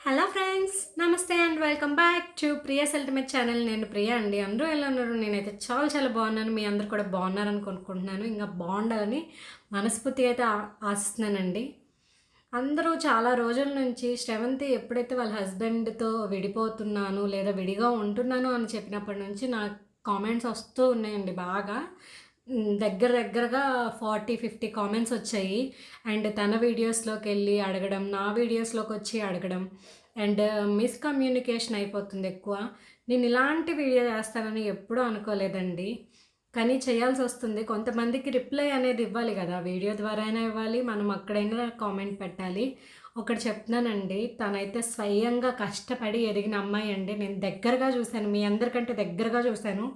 Hello friends నమస్తే and welcome back to Priya's ultimate channel నేను ప్రియా అండి. అందరూ ఎలా ఉన్నారు? నేనైతే చాలా చాలా బాగున్నాను. మీ అందరు కూడా బాగున్నారని కొనుక్కుంటున్నాను ఇంకా బాగుండాలని మనస్ఫూర్తిగా అయితే ఆశిస్తున్నానండి. అందరూ చాలా రోజుల నుంచి శ్రవంతి ఎప్పుడైతే వాళ్ళ హస్బెండ్తో విడిపోతున్నాను లేదా విడిగా ఉంటున్నాను అని చెప్పినప్పటి నుంచి నాకు కామెంట్స్ వస్తూ ఉన్నాయండి బాగా. దగ్గర దగ్గరగా ఫార్టీ ఫిఫ్టీ కామెంట్స్ వచ్చాయి. అండ్ తన వీడియోస్లోకి వెళ్ళి అడగడం నా వీడియోస్లోకి వచ్చి అడగడం. అండ్ మిస్కమ్యూనికేషన్ అయిపోతుంది ఎక్కువ. నేను ఇలాంటి వీడియో చేస్తానని ఎప్పుడూ అనుకోలేదండి. కానీ చేయాల్సి వస్తుంది. కొంతమందికి రిప్లై అనేది ఇవ్వాలి కదా. వీడియో ద్వారా అయినా ఇవ్వాలి. మనం అక్కడైనా కామెంట్ పెట్టాలి. ఒకటి చెప్తున్నానండి. తనైతే స్వయంగా కష్టపడి ఎదిగిన అమ్మాయి అండి. నేను దగ్గరగా చూశాను. మీ అందరికంటే దగ్గరగా చూశాను.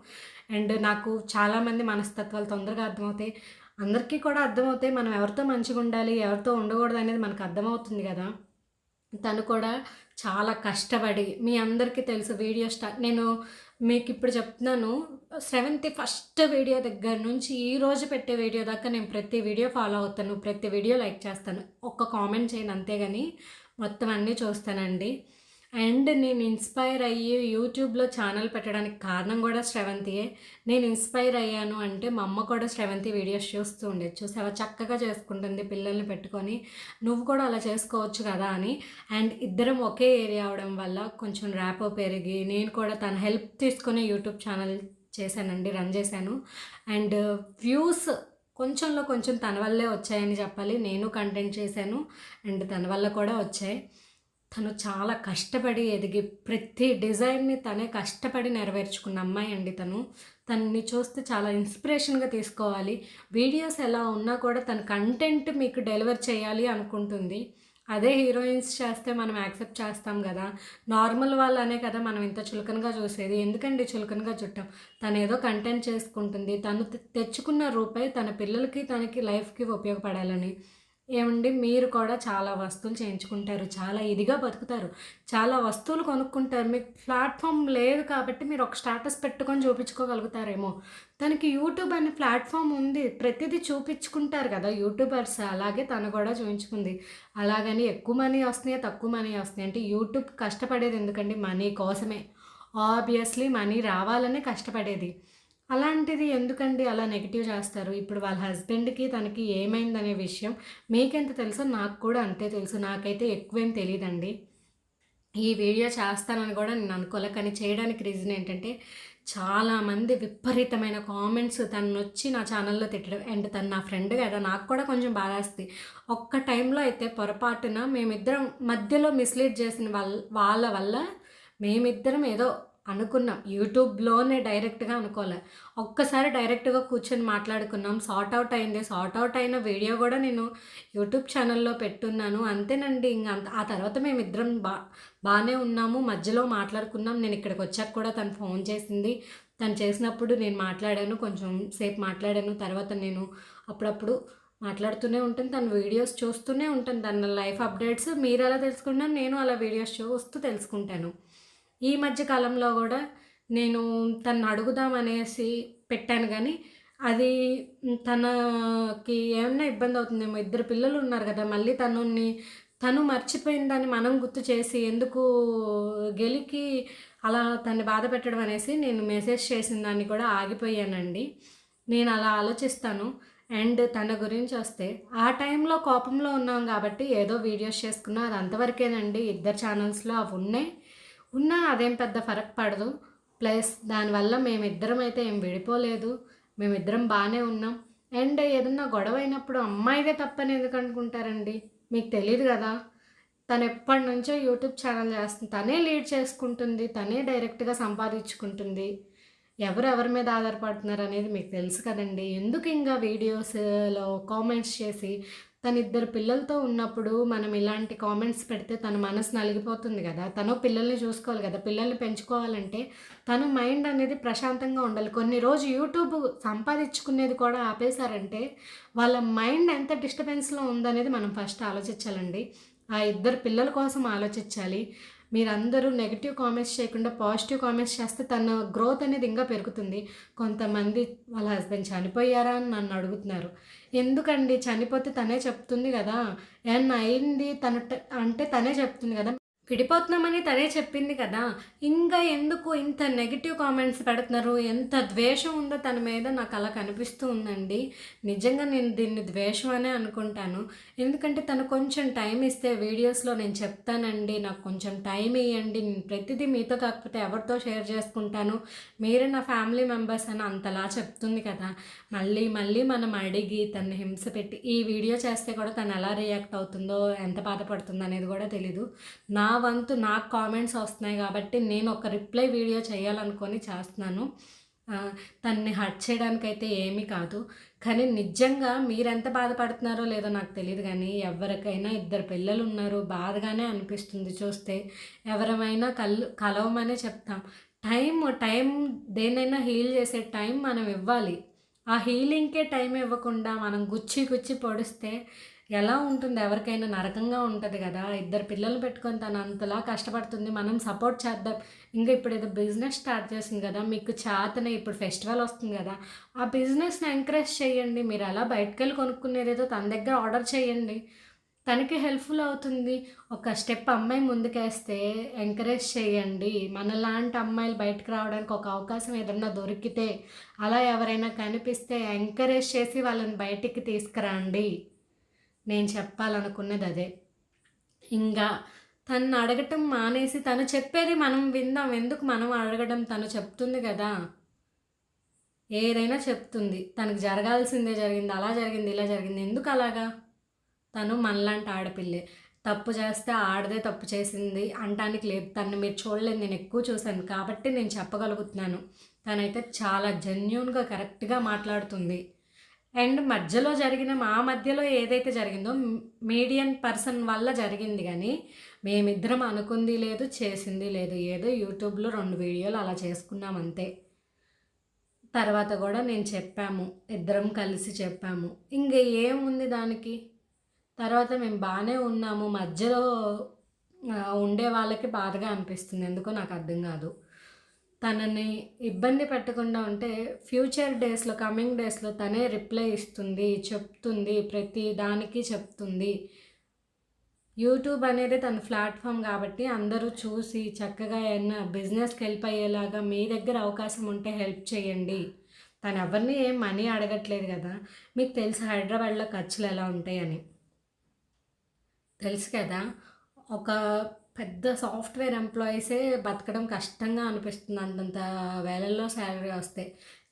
అండ్ నాకు చాలామంది మనస్తత్వాలు తొందరగా అర్థమవుతాయి. అందరికీ కూడా అర్థమవుతాయి. మనం ఎవరితో మంచిగా ఉండాలి ఎవరితో ఉండకూడదు అనేది మనకు అర్థమవుతుంది కదా. తను కూడా చాలా కష్టపడి మీ అందరికీ తెలుసు వీడియో స్టార్ట్ నేను మీకు ఇప్పుడు చెప్తున్నాను సెవెంత్ ఫస్ట్ వీడియో దగ్గర నుంచి ఈ రోజు పెట్టే వీడియో దాకా నేను ప్రతి వీడియో ఫాలో అవుతాను ప్రతి వీడియో లైక్ చేస్తాను. ఒక్క కామెంట్ చేయను అంతేగాని మొత్తం అన్నీ చూస్తానండి. అండ్ నేను ఇన్స్పైర్ అయ్యి యూట్యూబ్లో ఛానల్ పెట్టడానికి కారణం కూడా శ్రవంతియే. నేను ఇన్స్పైర్ అయ్యాను అంటే మా అమ్మ కూడా శ్రవంతి వీడియోస్ చూస్తూ ఉండేది. చూసావా? చక్కగా చేసుకుంటుంది పిల్లల్ని పెట్టుకొని. నువ్వు కూడా అలా చేసుకోవచ్చు కదా అని. అండ్ ఇద్దరం ఒకే ఏరియా అవడం వల్ల కొంచెం ర్యాపో పెరిగి నేను కూడా తన హెల్ప్ తీసుకుని యూట్యూబ్ ఛానల్ చేశానండి రన్ చేశాను. అండ్ వ్యూస్ కొంచెంలో కొంచెం తన వల్లే వచ్చాయని చెప్పాలి. నేను కంటెంట్ చేశాను అండ్ తన వల్ల కూడా వచ్చాయి. తను చాలా కష్టపడి ఎదిగి ప్రతి డిజైన్ని తనే కష్టపడి నెరవేర్చుకున్న అమ్మాయి అండి తను. తనని చూస్తే చాలా ఇన్స్పిరేషన్గా తీసుకోవాలి. వీడియోస్ ఎలా ఉన్నా కూడా తన కంటెంట్ మీకు డెలివర్ చేయాలి అనుకుంటుంది. అదే హీరోయిన్స్ చేస్తే మనం యాక్సెప్ట్ చేస్తాం కదా. నార్మల్ వాళ్ళనే కదా మనం ఇంత చులకనగా చూసేది. ఎందుకండి చులకనగా చుట్టాం? తను ఏదో కంటెంట్ చేసుకుంటుంది. తను తె- తెచ్చుకున్న రూపాయి తన పిల్లలకి తనకి లైఫ్కి ఉపయోగపడాలని. ఏమండి? మీరు కూడా చాలా వస్తువులు చేయించుకుంటారు. చాలా ఇదిగా బతుకుతారు. చాలా వస్తువులు కొనుక్కుంటారు. మీకు ప్లాట్ఫామ్ లేదు కాబట్టి మీరు ఒక స్టేటస్ పెట్టుకొని చూపించుకోగలుగుతారేమో. తనకి యూట్యూబ్ అనే ప్లాట్ఫామ్ ఉంది. ప్రతిదీ చూపించుకుంటారు కదా యూట్యూబర్స్. అలాగే తను కూడా చూపించుకుంది అలాగని ఎక్కువ మనీ వస్తున్నాయి? తక్కువ మనీ వస్తున్నాయి? అంటే యూట్యూబ్ కష్టపడేది ఎందుకండి? మనీ కోసమే. ఆబ్వియస్లీ మనీ రావాలనే కష్టపడేది. అలాంటిది ఎందుకండి అలా నెగిటివ్ చేస్తారు? ఇప్పుడు వాళ్ళ హస్బెండ్కి తనకి ఏమైందనే విషయం మీకెంత తెలుసో నాకు కూడా అంతే తెలుసు. నాకైతే ఎక్కువేం తెలియదండి ఈ వీడియో చేస్తానని కూడా నేను అనుకోలే. కానీ చేయడానికి రీజన్ ఏంటంటే చాలామంది విపరీతమైన కామెంట్స్ తను వచ్చి నా ఛానల్లో తిట్టడం. అండ్ తను నా ఫ్రెండ్ కదా. నాకు కూడా కొంచెం బాధేస్తుంది ఒక్క టైంలో అయితే పొరపాటున మేమిద్దరం మధ్యలో మిస్లీడ్ చేసిన వాళ్ళ వాళ్ళ వల్ల మేమిద్దరం ఏదో అనుకున్నాం. యూట్యూబ్లోనే డైరెక్ట్గా అనుకోలే. ఒక్కసారి డైరెక్ట్గా కూర్చొని మాట్లాడుకున్నాం. సార్ట్ అవుట్ అయింది. సార్ట్ అవుట్ అయిన వీడియో కూడా నేను యూట్యూబ్ ఛానల్లో పెట్టున్నాను. అంతేనండి. ఇంకా అంత ఆ తర్వాత మేము ఇద్దరం బా బాగానే ఉన్నాము. మధ్యలో మాట్లాడుకున్నాం. నేను ఇక్కడికి వచ్చాక కూడా తను ఫోన్ చేసింది. తను చేసినప్పుడు నేను మాట్లాడాను. కొంచెం సేపు మాట్లాడాను. తర్వాత నేను అప్పుడప్పుడు మాట్లాడుతూనే ఉంటాను. తన వీడియోస్ చూస్తూనే ఉంటాను. తన లైఫ్ అప్డేట్స్ మీరు ఎలా తెలుసుకున్నాను నేను అలా వీడియోస్ చూస్తూ తెలుసుకుంటాను. ఈ మధ్య కాలంలో కూడా నేను తను అడుగుదామనేసి పెట్టాను కానీ అది తనకి ఏమన్నా ఇబ్బంది అవుతుందేమో. ఇద్దరు పిల్లలు ఉన్నారు కదా మళ్ళీ తనని తను మర్చిపోయిందని మనం గుర్తు చేసి ఎందుకు గెలికి అలా తన్ని బాధ పెట్టడం అనేసి నేను మెసేజ్ చేసిన దాన్ని కూడా ఆగిపోయానండి. నేను అలా ఆలోచిస్తాను. అండ్ తన గురించి వస్తే ఆ టైంలో కోపంలో ఉన్నాం కాబట్టి ఏదో వీడియోస్ చేసుకున్నా అది అంతవరకేనండి. ఇద్దరు ఛానల్స్లో అవి ఉన్నాయి. ఉన్నా అదేం పెద్ద ఫరక్ పడదు. ప్లస్ దానివల్ల మేమిద్దరం అయితే ఏం విడిపోలేదు. మేమిద్దరం బాగానే ఉన్నాం. అండ్ ఏదన్నా గొడవ అయినప్పుడు అమ్మాయిదే తప్పని ఎందుకు అనుకుంటారండి? మీకు తెలియదు కదా. తను ఎప్పటి నుంచో యూట్యూబ్ ఛానల్ చేస్తుంది. తనే లీడ్ చేసుకుంటుంది. తనే డైరెక్ట్గా సంపాదించుకుంటుంది. ఎవరు ఎవరి మీద ఆధారపడుతున్నారు అనేది మీకు తెలుసు కదండి. ఎందుకు ఇంకా వీడియోస్లో కామెంట్స్ చేసి తన ఇద్దరు పిల్లలతో ఉన్నప్పుడు మనం ఇలాంటి కామెంట్స్ పెడితే తన మనసు నలిగిపోతుంది కదా. తను పిల్లల్ని చూసుకోవాలి కదా. పిల్లల్ని పెంచుకోవాలంటే తను మైండ్ అనేది ప్రశాంతంగా ఉండాలి. కొన్ని రోజు యూట్యూబ్ సంపాదించుకునేది కూడా ఆపేశారంటే వాళ్ళ మైండ్ ఎంత డిస్టర్బెన్స్లో ఉందనేది మనం ఫస్ట్ ఆలోచించాలండి. ఆ ఇద్దరు పిల్లల కోసం ఆలోచించాలి. మీరందరూ నెగిటివ్ కామెంట్స్ చేయకుండా పాజిటివ్ కామెంట్స్ చేస్తే తన గ్రోత్ అనేది ఇంకా పెరుగుతుంది. కొంతమంది వాళ్ళ హస్బెండ్ చనిపోయారా అని నన్ను అడుగుతున్నారు. ఎందుకండి? చనిపోతే తనే చెప్తుంది కదా. ఏమన్నా అయింది? తన అంటే తనే చెప్తుంది కదా. విడిపోతున్నామని తనే చెప్పింది కదా. ఇంకా ఎందుకు ఇంత నెగిటివ్ కామెంట్స్ పెడుతున్నారు? ఎంత ద్వేషం ఉందో తన మీద నాకు అలా కనిపిస్తూ ఉందండి. నిజంగా నేను దీన్ని ద్వేషం అనే అనుకుంటాను. ఎందుకంటే తను కొంచెం టైం ఇస్తే వీడియోస్లో నేను చెప్తానండి. నాకు కొంచెం టైం ఇవ్వండి నేను ప్రతిదీ మీతో కాకపోతే ఎవరితో షేర్ చేసుకుంటాను? మీరే నా ఫ్యామిలీ మెంబర్స్ అని అంతలా చెప్తుంది కదా. మళ్ళీ మళ్ళీ మనం అడిగి తను హింస పెట్టి ఈ వీడియో చేస్తే కూడా తను ఎలా రియాక్ట్ అవుతుందో ఎంత బాధపడుతుందో అనేది కూడా తెలీదు. నా వంతు నాకు కామెంట్స్ వస్తున్నాయి కాబట్టి నేను ఒక రిప్లై వీడియో చేయాలనుకొని చేస్తున్నాను. తనని తన్ని చేయడానికి చేయడానికైతే ఏమీ కాదు. కానీ నిజంగా మీరెంత బాధపడుతున్నారో లేదో నాకు తెలియదు కానీ ఎవరికైనా ఇద్దరు పిల్లలు ఉన్నారు బాధగానే అనిపిస్తుంది చూస్తే. ఎవరమైనా కల్ కలవమనే చెప్తాం. టైం టైం దేనైనా హీల్ చేసే టైం మనం ఇవ్వాలి. ఆ హీలింగ్కే టైం ఇవ్వకుండా మనం గుచ్చి గుచ్చి పొడిస్తే ఎలా ఉంటుంది? ఎవరికైనా నరకంగా ఉంటుంది కదా. ఇద్దరు పిల్లలు పెట్టుకొని తను అంతలా కష్టపడుతుంది. మనం సపోర్ట్ చేద్దాం. ఇంకా ఇప్పుడు ఏదో బిజినెస్ స్టార్ట్ చేసింది కదా. మీకు చేతనే ఇప్పుడు ఫెస్టివల్ వస్తుంది కదా. ఆ బిజినెస్ని ఎంకరేజ్ చేయండి. మీరు అలా బయటకు వెళ్ళి కొనుక్కునేదేదో తన దగ్గర ఆర్డర్ చేయండి. తనకి హెల్ప్ఫుల్ అవుతుంది. ఒక స్టెప్ అమ్మాయి ముందుకేస్తే ఎంకరేజ్ చేయండి. మనలాంటి అమ్మాయిలు బయటకు రావడానికి ఒక అవకాశం ఏదన్నా దొరికితే అలా ఎవరైనా కనిపిస్తే ఎంకరేజ్ చేసి వాళ్ళని బయటికి తీసుకురండి. నేను చెప్పాలనుకున్నది అదే ఇంకా తను అడగటం మానేసి తను చెప్పేది మనం విందాం. ఎందుకు మనం అడగడం? తను చెప్తుంది కదా. ఏదైనా చెప్తుంది. తనకు జరగాల్సిందే జరిగింది. అలా జరిగింది ఇలా జరిగింది. ఎందుకు అలాగా? తను మనలాంటి ఆడపిల్లే. తప్పు చేస్తే ఆడదే తప్పు చేసింది అంటానికి లేదు. తను మీరు చూడలేదు నేను ఎక్కువ చూశాను కాబట్టి నేను చెప్పగలుగుతున్నాను. తనైతే చాలా జెన్యున్గా కరెక్ట్గా మాట్లాడుతుంది. అండ్ మధ్యలో జరిగిన మా మధ్యలో ఏదైతే జరిగిందో మీడియం పర్సన్ వల్ల జరిగింది కానీ మేమిద్దరం అనుకుంది లేదు చేసింది లేదు. ఏదో యూట్యూబ్లో రెండు వీడియోలు అలా చేసుకున్నాం అంతే. తర్వాత కూడా నేను చెప్పాము ఇద్దరం కలిసి చెప్పాము. ఇంక ఏముంది దానికి? తర్వాత మేము బాగానే ఉన్నాము. మధ్యలో ఉండే వాళ్ళకి బాధగా అనిపిస్తుంది. ఎందుకో నాకు అర్థం కాదు. తనని ఇబ్బంది పెట్టకుండా ఉంటే ఫ్యూచర్ డేస్లో కమింగ్ డేస్లో తనే రిప్లై ఇస్తుంది చెప్తుంది ప్రతి దానికి చెప్తుంది. యూట్యూబ్ అనేది తన ప్లాట్ఫామ్ కాబట్టి అందరూ చూసి చక్కగా ఏమన్నా బిజినెస్కి హెల్ప్ అయ్యేలాగా మీ దగ్గర అవకాశం ఉంటే హెల్ప్ చేయండి. తను ఎవరిని ఏం మనీ అడగట్లేదు కదా మీకు తెలుసు హైదరాబాద్లో ఖర్చులు ఎలా ఉంటాయని. తెలుసు కదా ఒక పెద్ద సాఫ్ట్వేర్ ఎంప్లాయీసే బతకడం కష్టంగా అనిపిస్తుంది. అంతంత వేలల్లో శాలరీ వస్తే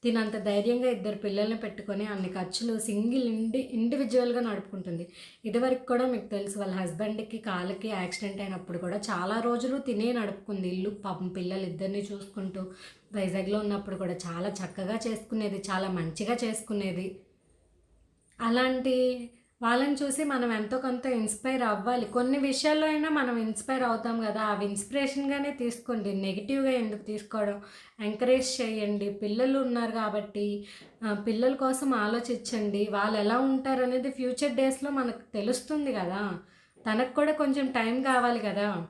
తినంత ధైర్యంగా ఇద్దరు పిల్లల్ని పెట్టుకొని అన్ని ఖర్చులు సింగిల్ ఇండి ఇండివిజువల్గా నడుపుకుంటుంది. ఇదివరకు కూడా మీకు తెలుసు వాళ్ళ హస్బెండ్కి కాళ్ళకి యాక్సిడెంట్ అయినప్పుడు కూడా చాలా రోజులు తినే నడుపుకుంది ఇల్లు. పాపం పిల్లలు ఇద్దరిని చూసుకుంటూ వైజాగ్లో ఉన్నప్పుడు కూడా చాలా చక్కగా చేసుకునేది చాలా మంచిగా చేసుకునేది. అలాంటి వాళ్ళని చూసి మనం ఎంతో కొంత ఇన్స్పైర్ అవ్వాలి. కొన్ని విషయాల్లో అయినా మనం ఇన్స్పైర్ అవుతాం కదా. అవి ఇన్స్పిరేషన్గానే తీసుకోండి. నెగిటివ్గా ఎందుకు తీసుకోవడం? ఎంకరేజ్ చేయండి. పిల్లలు ఉన్నారు కాబట్టి పిల్లల కోసం ఆలోచించండి. వాళ్ళు ఎలా ఉంటారు అనేది ఫ్యూచర్ డేస్లో మనకు తెలుస్తుంది కదా. తనకు కూడా కొంచెం టైం కావాలి కదా.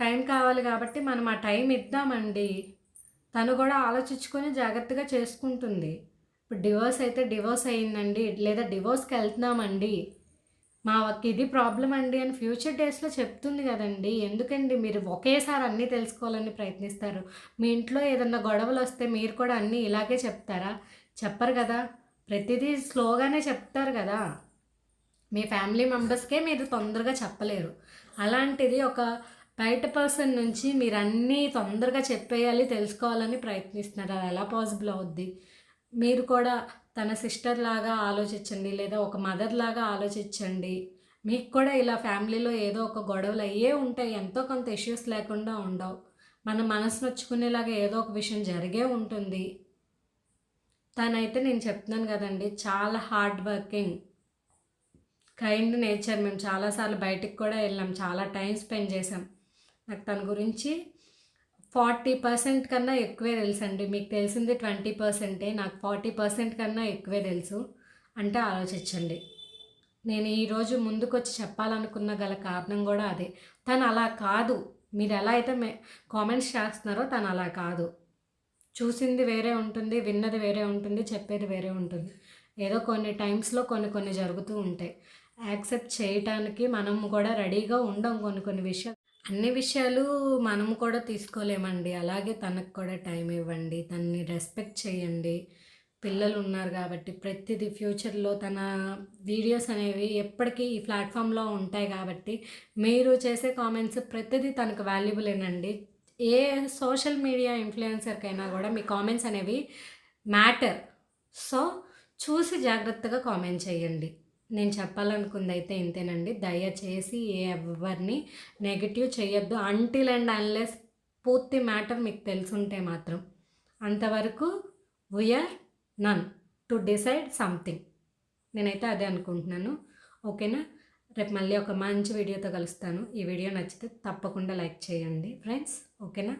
టైం కావాలి కాబట్టి మనం ఆ టైం ఇద్దామండి. తను కూడా ఆలోచించుకొని జాగ్రత్తగా చేసుకుంటుంది. ఇప్పుడు డివోర్స్ అయితే డివోర్స్ అయ్యిందండి లేదా డివోర్స్కి వెళ్తున్నామండి. మా ఒక్క ఇది ప్రాబ్లం అండి అని ఫ్యూచర్ డేస్లో చెప్తుంది కదండి. ఎందుకండి మీరు ఒకేసారి అన్నీ తెలుసుకోవాలని ప్రయత్నిస్తారు. మీ ఇంట్లో ఏదన్నా గొడవలు వస్తే మీరు కూడా అన్నీ ఇలాగే చెప్తారా? చెప్పరు కదా. ప్రతిదీ స్లోగానే చెప్తారు కదా. మీ ఫ్యామిలీ మెంబర్స్కే మీరు తొందరగా చెప్పలేరు. అలాంటిది ఒక బయట పర్సన్ నుంచి మీరు అన్నీ తొందరగా చెప్పేయాలి తెలుసుకోవాలని ప్రయత్నిస్తున్నారు. అది ఎలా పాసిబుల్ అవుద్ది? మీరు కూడా తన సిస్టర్ లాగా ఆలోచించండి లేదా ఒక మదర్ లాగా ఆలోచించండి. మీకు కూడా ఇలా ఫ్యామిలీలో ఏదో ఒక గొడవలు అయ్యే ఉంటాయి ఎంతో కొంత ఇష్యూస్ లేకుండా ఉండవు. మన మనసు నొచ్చుకునేలాగా ఏదో ఒక విషయం జరిగే ఉంటుంది. తనైతే నేను చెప్తున్నాను కదండి చాలా హార్డ్ వర్కింగ్ కైండ్ నేచర్. మేము చాలాసార్లు బయటికి కూడా వెళ్ళాం చాలా టైం స్పెండ్ చేసాం నాకు తన గురించి ఫార్టీ పర్సెంట్ కన్నా ఎక్కువే తెలుసు అండి మీకు తెలిసింది ట్వంటీ పర్సెంటే. నాకు ఫార్టీ పర్సెంట్ కన్నా ఎక్కువే తెలుసు. అంటే ఆలోచించండి. నేను ఈరోజు ముందుకొచ్చి చెప్పాలనుకున్న గల కారణం కూడా అదే. తను అలా కాదు. మీరు ఎలా అయితే మే కామెంట్స్ చేస్తున్నారో తను అలా కాదు. చూసింది వేరే ఉంటుంది విన్నది వేరే ఉంటుంది చెప్పేది వేరే ఉంటుంది. ఏదో కొన్ని టైమ్స్లో కొన్ని కొన్ని జరుగుతూ ఉంటాయి. యాక్సెప్ట్ చేయటానికి మనం కూడా రెడీగా ఉండం కొన్ని కొన్ని విషయాలు. అన్ని విషయాలు మనం కూడా తీసుకోలేమండి. అలాగే తనకు కూడా టైం ఇవ్వండి. తనని రెస్పెక్ట్ చేయండి. పిల్లలు ఉన్నారు కాబట్టి ప్రతిదీ ఫ్యూచర్లో తన వీడియోస్ అనేవి ఎప్పటికీ ఈ ప్లాట్ఫామ్లో ఉంటాయి కాబట్టి మీరు చేసే కామెంట్స్ ప్రతిదీ తనకు వాల్యుబులేనండి ఏ సోషల్ మీడియా ఇన్ఫ్లుయెన్సర్కైనా కూడా మీ కామెంట్స్ అనేవి మ్యాటర్. సో చూసి జాగ్రత్తగా కామెంట్ చేయండి. నేను చెప్పాలనుకుంది అయితే ఇంతేనండి. దయచేసి ఏ ఎవరిని నెగిటివ్ చేయొద్దు. అంటిల్ అండ్ అన్లెస్ పూర్తి మ్యాటర్ మీకు తెలుసుంటే మాత్రం అంతవరకు we are none to decide something నేనైతే అదే అనుకుంటున్నాను. ఓకేనా? రేపు మళ్ళీ ఒక మంచి వీడియోతో కలుస్తాను. ఈ వీడియో నచ్చితే తప్పకుండా లైక్ చేయండి. ఫ్రెండ్స్ ఓకేనా?